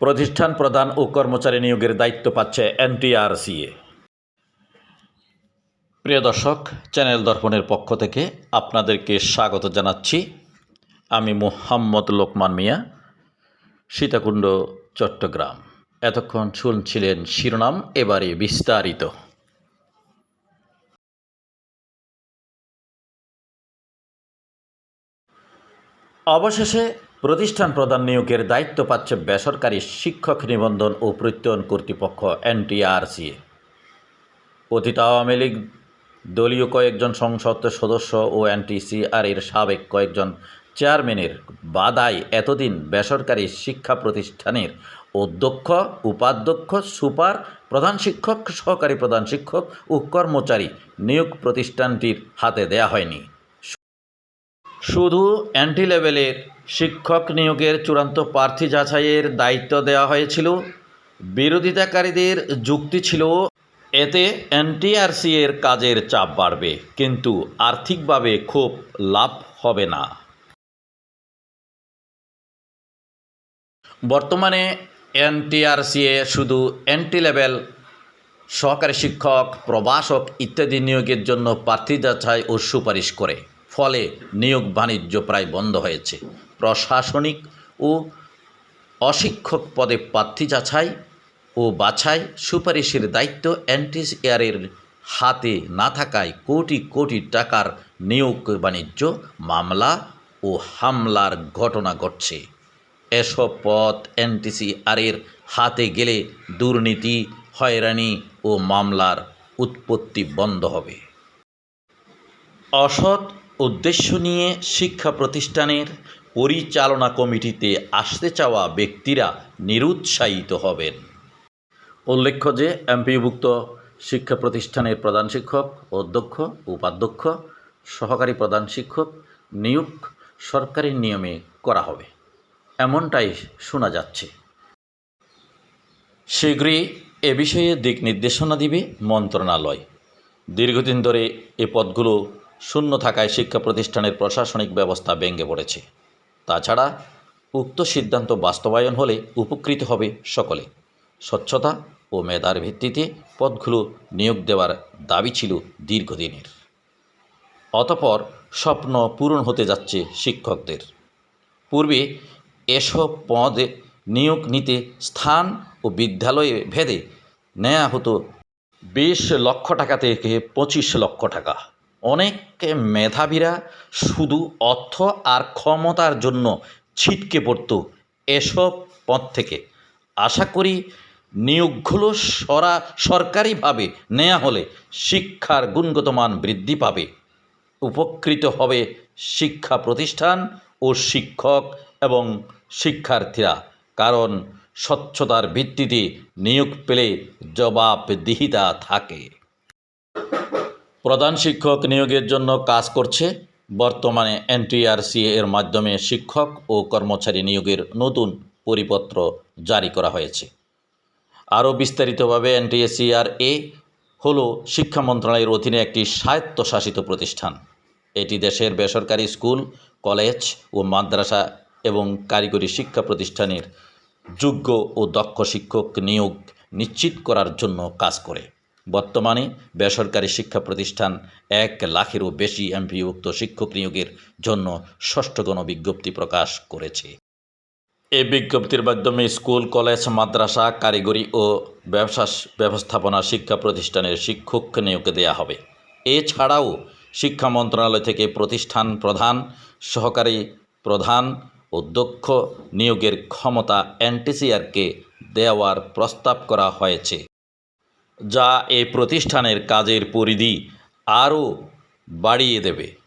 প্রতিষ্ঠান প্রধান ও কর্মচারী নিয়োগের দায়িত্ব পাচ্ছে এনটিআরসিএ প্রিয় দর্শক, চ্যানেল দর্পণের পক্ষ থেকে আপনাদেরকে স্বাগত জানাচ্ছি। আমি মোহাম্মদ লোকমান মিয়া, সীতাকুণ্ড, চট্টগ্রাম। এতক্ষণ শুনছিলেন শিরোনাম, এবারে বিস্তারিত। অবশেষে প্রতিষ্ঠান প্রদান নিয়োগের দায়িত্ব পাচ্ছে বেসরকারি শিক্ষক নিবন্ধন ও প্রত্যয়ন কর্তৃপক্ষ এনটিআরসিএ অতীত আওয়ামী লীগ দলীয় কয়েকজন সংসদ সদস্য ও এনটিসিআর এর সাবেক কয়েকজন চেয়ারম্যানের বাদায় এতদিন বেসরকারি শিক্ষা প্রতিষ্ঠানের অধ্যক্ষ, উপাধ্যক্ষ, সুপার, প্রধান শিক্ষক, সহকারী প্রধান শিক্ষক ও কর্মচারী নিয়োগ প্রতিষ্ঠানটির হাতে দেয়া হয়নি। শুধু অ্যান্টি লেভেলের শিক্ষক নিয়োগের চূড়ান্ত প্রার্থী যাচাইয়ের দায়িত্ব দেওয়া হয়েছিল। বিরোধিতাকারীদের যুক্তি ছিল, এতে এনটিআরসি এর কাজের চাপ বাড়বে, কিন্তু আর্থিকভাবে খুব লাভ হবে না। বর্তমানে এনটিআরসিএ শুধু এন্ট্রি লেভেল সহকারী শিক্ষক, প্রভাষক ইত্যাদি নিয়োগের জন্য প্রার্থী যাচাই ও সুপারিশ করে। ফলে নিয়োগ বাণিজ্য প্রায় বন্ধ হয়েছে। প্রশাসনিক ও অশিক্ষক পদে প্রার্থী যাচাই ও বাছাই সুপারিশের দায়িত্ব এনটিসিআরের হাতে না থাকায় কোটি কোটি টাকার নিয়োগ বাণিজ্য মামলা ও হামলার ঘটনা ঘটছে। এসব পথ এনটিসিআরের হাতে গেলে দুর্নীতি, হয়রানি ও মামলার উৎপত্তি বন্ধ হবে। অসৎ উদ্দেশ্য নিয়ে শিক্ষা প্রতিষ্ঠানের পরিচালনা কমিটিতে আসতে চাওয়া ব্যক্তিরা নিরুৎসাহিত হবেন। উল্লেখ্য যে এমপিভুক্ত শিক্ষা প্রতিষ্ঠানের প্রধান শিক্ষক, অধ্যক্ষ, উপাধ্যক্ষ, সহকারী প্রধান শিক্ষক নিয়োগ সরকারি নিয়মে করা হবে। এমনটাই শোনা যাচ্ছে। শীঘ্রই এ বিষয়ে দিক নির্দেশনা দিবে মন্ত্রণালয়। দীর্ঘদিন ধরে এ পদগুলো শূন্য থাকায় শিক্ষা প্রতিষ্ঠানের প্রশাসনিক ব্যবস্থা ভেঙে পড়েছে। তাছাড়া উক্ত সিদ্ধান্ত বাস্তবায়ন হলে উপকৃত হবে সকলে। স্বচ্ছতা ও মেধার ভিত্তিতে পদগুলো নিয়োগ দেওয়ার দাবি ছিল দীর্ঘদিনের। অতপর স্বপ্ন পূরণ হতে যাচ্ছে শিক্ষকদের। পূর্বে এসব পদে নিয়োগ নিতে স্থান ও বিদ্যালয়ে ভেদে নেওয়া হতো বিশ লক্ষ টাকা থেকে পঁচিশ লক্ষ টাকা। অনেক মেধাবীরা শুধু অর্থ আর ক্ষমতার জন্য ছিটকে পড়তো এসব পদ থেকে। আশা করি নিয়োগগুলো সরা, সরকারিভাবে নেওয়া হলে শিক্ষার গুণগত মান বৃদ্ধি পাবে। উপকৃত হবে শিক্ষা প্রতিষ্ঠান ও শিক্ষক এবং শিক্ষার্থীরা, কারণ স্বচ্ছতার ভিত্তিতে নিয়োগ পেলে জবাবদিহিতা থাকে। প্রধান শিক্ষক নিয়োগের জন্য কাজ করছে বর্তমানে এনটিআরসি এর মাধ্যমে শিক্ষক ও কর্মচারী নিয়োগের নতুন পরিপত্র জারি করা হয়েছে। আরও বিস্তারিতভাবে এনটিএসসিআর এ হলো শিক্ষা মন্ত্রণালয়ের অধীনে একটি স্বায়ত্তশাসিত প্রতিষ্ঠান। এটি দেশের বেসরকারি স্কুল, কলেজ ও মাদ্রাসা এবং কারিগরি শিক্ষা প্রতিষ্ঠানের যোগ্য ও দক্ষ শিক্ষক নিয়োগ নিশ্চিত করার জন্য কাজ করে। বর্তমানে বেসরকারি শিক্ষা প্রতিষ্ঠান এক লাখেরও বেশি এমপিভুক্ত শিক্ষক নিয়োগের জন্য ষষ্ঠ গণবিজ্ঞপ্তি প্রকাশ করেছে। এই বিজ্ঞপ্তির মাধ্যমে স্কুল, কলেজ, মাদ্রাসা, কারিগরি ও ব্যবসা ব্যবস্থাপনা শিক্ষা প্রতিষ্ঠানের শিক্ষক নিয়োগ দেওয়া হবে। এছাড়াও শিক্ষা মন্ত্রণালয় থেকে প্রতিষ্ঠান প্রধান, সহকারী প্রধান ও দক্ষ নিয়োগের ক্ষমতা এনটিসিআরকে দেওয়ার প্রস্তাব করা হয়েছে। যা এ প্রতিষ্ঠানের কাজের পরিধি আরও বাড়িয়ে দেবে।